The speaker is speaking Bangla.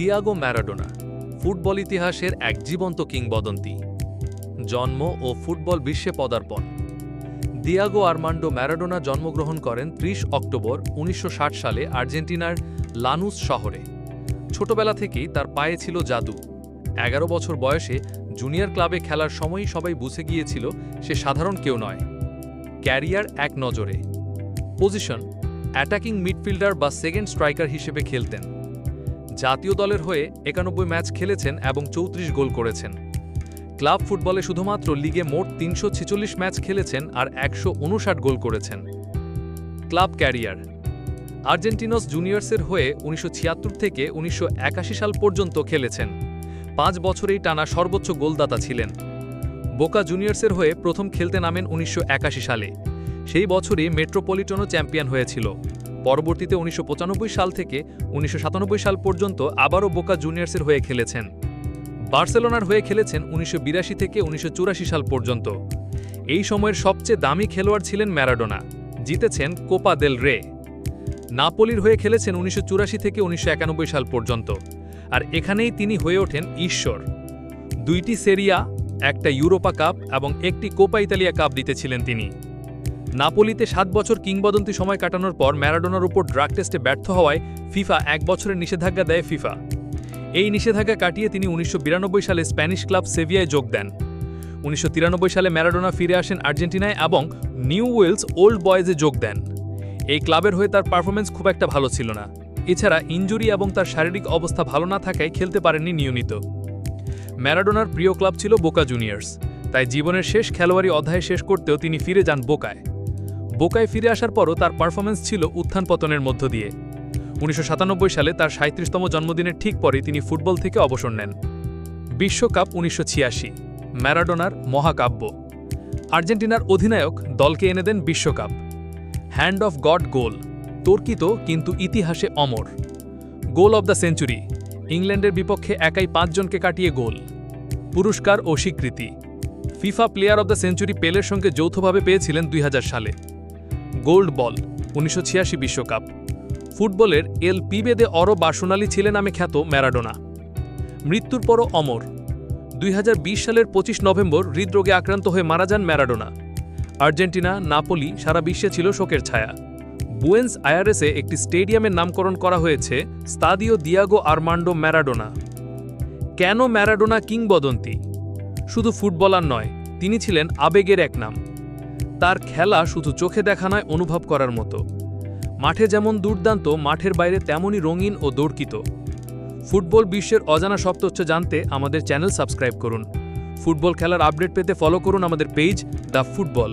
দিয়াগো ম্যারাডোনা, ফুটবল ইতিহাসের এক জীবন্ত কিংবদন্তি। জন্ম ও ফুটবল বিশ্বে পদার্পণ। দিয়াগো আর্মান্ডো ম্যারাডোনা জন্মগ্রহণ করেন ৩০ অক্টোবর উনিশশো ষাট সালে আর্জেন্টিনার লানুস শহরে। ছোটবেলা থেকেই তার পায়ে ছিল জাদু। এগারো বছর বয়সে জুনিয়র ক্লাবে খেলার সময়ই সবাই বুঝে গিয়েছিল সে সাধারণ কেউ নয়। ক্যারিয়ার এক নজরে। পজিশন, অ্যাটাকিং মিডফিল্ডার বা সেকেন্ড স্ট্রাইকার হিসেবে খেলতেন। জাতীয় দলের হয়ে একানব্বই ম্যাচ খেলেছেন এবং চৌত্রিশ গোল করেছেন। ক্লাব ফুটবলে শুধুমাত্র লিগে মোট তিনশো ছেচল্লিশ ম্যাচ খেলেছেন আর একশো উনষাট গোল করেছেন। Club career. আর্জেন্টিনস জুনিয়র্সের হয়ে উনিশশো ছিয়াত্তর থেকে উনিশশো একাশি সাল পর্যন্ত খেলেছেন। পাঁচ বছরেই টানা সর্বোচ্চ গোলদাতা ছিলেন। বোকা জুনিয়র্সের হয়ে প্রথম খেলতে নামেন উনিশশো একাশি সালে। সেই বছরই মেট্রোপলিটনও চ্যাম্পিয়ন হয়েছিল। পরবর্তীতে উনিশশো পঁচানব্বই সাল থেকে উনিশশো সাতানব্বই সাল পর্যন্ত আবারও বোকা জুনিয়র্সের হয়ে খেলেছেন। বার্সেলোনার হয়ে খেলেছেন উনিশশো বিরাশি থেকে উনিশশো চুরাশি সাল পর্যন্ত। এই সময়ের সবচেয়ে দামি খেলোয়াড় ছিলেন ম্যারাডোনা, জিতেছেন কোপা দেল রে নাপোলির হয়ে খেলেছেন উনিশশো চুরাশি থেকে উনিশশো একানব্বই সাল পর্যন্ত, আর এখানেই তিনি হয়ে ওঠেন ঈশ্বর। দুইটি সেরিয়া, একটা ইউরোপা কাপ এবং একটি কোপা ইতালিয়া কাপ জিতেছিলেন তিনি। নাপোলিতে সাত বছর কিংবদন্তি সময় কাটানোর পর ম্যারাডোনার উপর ড্রাগ টেস্টে ব্যর্থ হওয়ায় ফিফা এক বছরের নিষেধাজ্ঞা দেয় ফিফা। এই নিষেধাজ্ঞা কাটিয়ে তিনি উনিশশো বিরানব্বই সালে স্প্যানিশ ক্লাব সেভিয়ায় যোগ দেন। উনিশশো তিরানব্বই সালে ম্যারাডোনা ফিরে আসেন আর্জেন্টিনায় এবং নিউ ওয়েলস ওল্ড বয়েজে যোগ দেন। এই ক্লাবের হয়ে তার পারফরমেন্স খুব একটা ভালো ছিল না। এছাড়া ইনজুরি এবং তার শারীরিক অবস্থা ভালো না থাকায় খেলতে পারেননি নিয়মিত। ম্যারাডোনার প্রিয় ক্লাব ছিল বোকা জুনিয়র্স, তাই জীবনের শেষ খেলোয়াড়ি অধ্যায় শেষ করতেও তিনি ফিরে যান বোকায়। বোকায় ফিরে আসার পরও তার পারফরমেন্স ছিল উত্থান পতনের মধ্য দিয়ে। উনিশশো সাতানব্বই সালে তার সাঁত্রিশতম জন্মদিনের ঠিক পরে তিনি ফুটবল থেকে অবসর নেন। বিশ্বকাপ উনিশশো ছিয়াশি, ম্যারাডোনার মহাকাব্য। আর্জেন্টিনার অধিনায়ক দলকে এনে দেন বিশ্বকাপ। হ্যান্ড অফ গড গোল, তর্কিত কিন্তু ইতিহাসে অমর। গোল অব দ্য সেঞ্চুরি, ইংল্যান্ডের বিপক্ষে একাই পাঁচজনকে কাটিয়ে গোল। পুরস্কার ও স্বীকৃতি। FIFA player of the century পেলের সঙ্গে যৌথভাবে পেয়েছিলেন দুই হাজার সালে। গোল্ড বল, উনিশশো বিশ্বকাপ। ফুটবলের এল পিবেদে অর বাসনালী ছিলেন নামে খ্যাত ম্যারাডোনা। মৃত্যুর পরও অমর। দুই হাজার বিশ সালের পঁচিশ নভেম্বর হৃদরোগে আক্রান্ত হয়ে মারা যান ম্যারাডোনা। আর্জেন্টিনা, নাপোলি সারা বিশ্বে ছিল শোকের ছায়া। বুয়েন্স আয়ারেসে একটি স্টেডিয়ামের নামকরণ করা হয়েছে স্তাদিও দিয়াগো আর্মান্ডো ম্যারাডোনা। কেন ম্যারাডোনা কিংবদন্তি? শুধু ফুটবলার নয়, তিনি ছিলেন আবেগের এক নাম। তার খেলা শুধু চোখে দেখা নয়, অনুভব করার মতো। মাঠে যেমন দুর্দান্ত, মাঠের বাইরে তেমনই রঙিন ও দর্কিত। ফুটবল বিশ্বের অজানা সব তথ্য জানতে আমাদের চ্যানেল সাবস্ক্রাইব করুন। ফুটবল খেলার আপডেট পেতে ফলো করুন আমাদের পেজ দ্য ফুটবল।